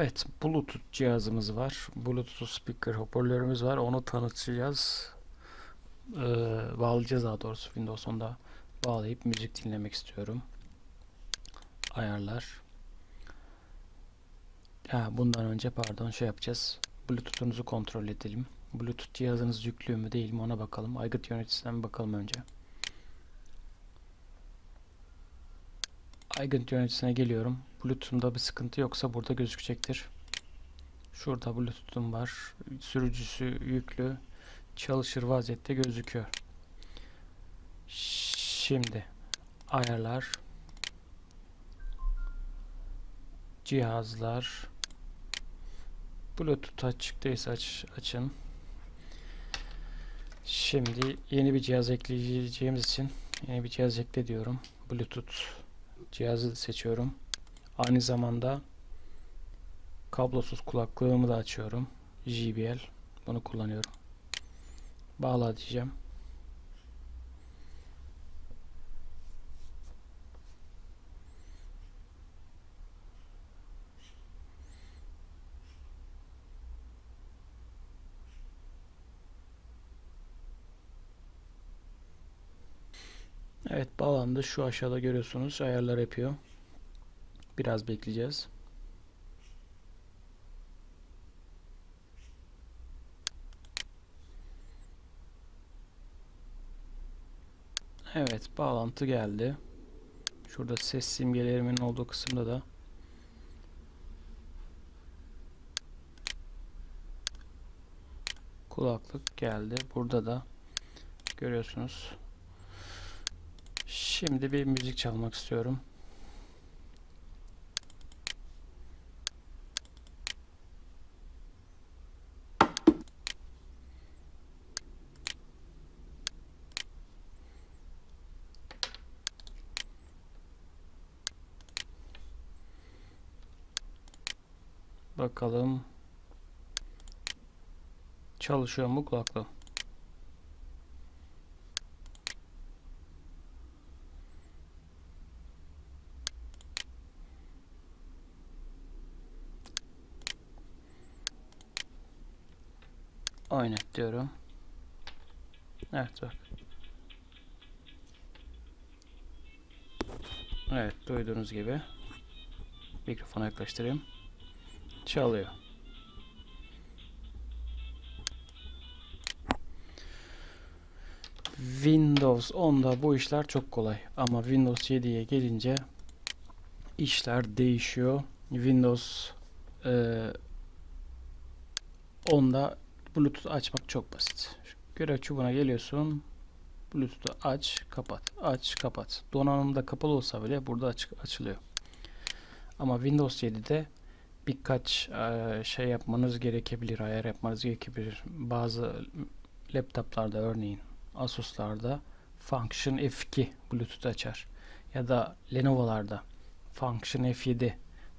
Bluetooth cihazımız var. Bluetooth speaker hoparlörümüz var. Onu tanıtacağız. Ee, bağlayacağız daha doğrusu Windows 10'da bağlayıp müzik dinlemek istiyorum. Ayarlar. Ha, bundan önce pardon şey yapacağız. Bluetooth'unuzu kontrol edelim. Bluetooth cihazınız yüklü mü değil mi ona bakalım. Aygıt yöneticisinden bakalım önce. Aygıt yöneticisine geliyorum. Bluetooth'umda bir sıkıntı yoksa burada gözükecektir. Şurada Bluetooth'um var. Sürücüsü yüklü. Çalışır vaziyette gözüküyor. Şimdi ayarlar cihazlar Bluetooth açıktaysa aç, açın. Şimdi yeni bir cihaz ekleyeceğimiz için yeni bir cihaz ekle diyorum. Bluetooth cihazı seçiyorum. Aynı zamanda kablosuz kulaklığımı da açıyorum. JBL. Bunu kullanıyorum. Bağla diyeceğim. Evet bağlandı. Şu aşağıda görüyorsunuz. Ayarlar yapıyor. Biraz bekleyeceğiz. Evet bağlantı geldi. Şurada ses simgelerimin olduğu kısımda da kulaklık geldi. Burada da görüyorsunuz. Şimdi bir müzik çalmak istiyorum. Bakalım çalışıyor mu kulaklık? Oynat diyorum. Evet bak. Evet duyduğunuz gibi. Mikrofona yaklaştırayım. Çalıyor. Windows 10'da bu işler çok kolay. Ama Windows 7'ye gelince işler değişiyor. Windows e, 10'da Bluetooth açmak çok basit. Görev çubuğuna geliyorsun. Bluetooth'u aç, kapat, aç, kapat. Donanımda kapalı olsa bile burada açık açılıyor. Ama Windows 7'de birkaç e, şey yapmanız gerekebilir, ayar yapmanız gerekebilir. Bazı laptoplarda örneğin Asus'larda Function F2 Bluetooth açar. Ya da Lenovo'larda Function F7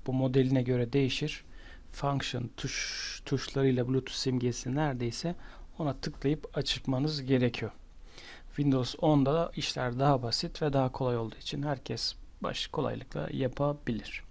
bu modeline göre değişir. Function tuş tuşlarıyla Bluetooth simgesi neredeyse ona tıklayıp açmanız gerekiyor. Windows 10'da da işler daha basit ve daha kolay olduğu için herkes baş kolaylıkla yapabilir.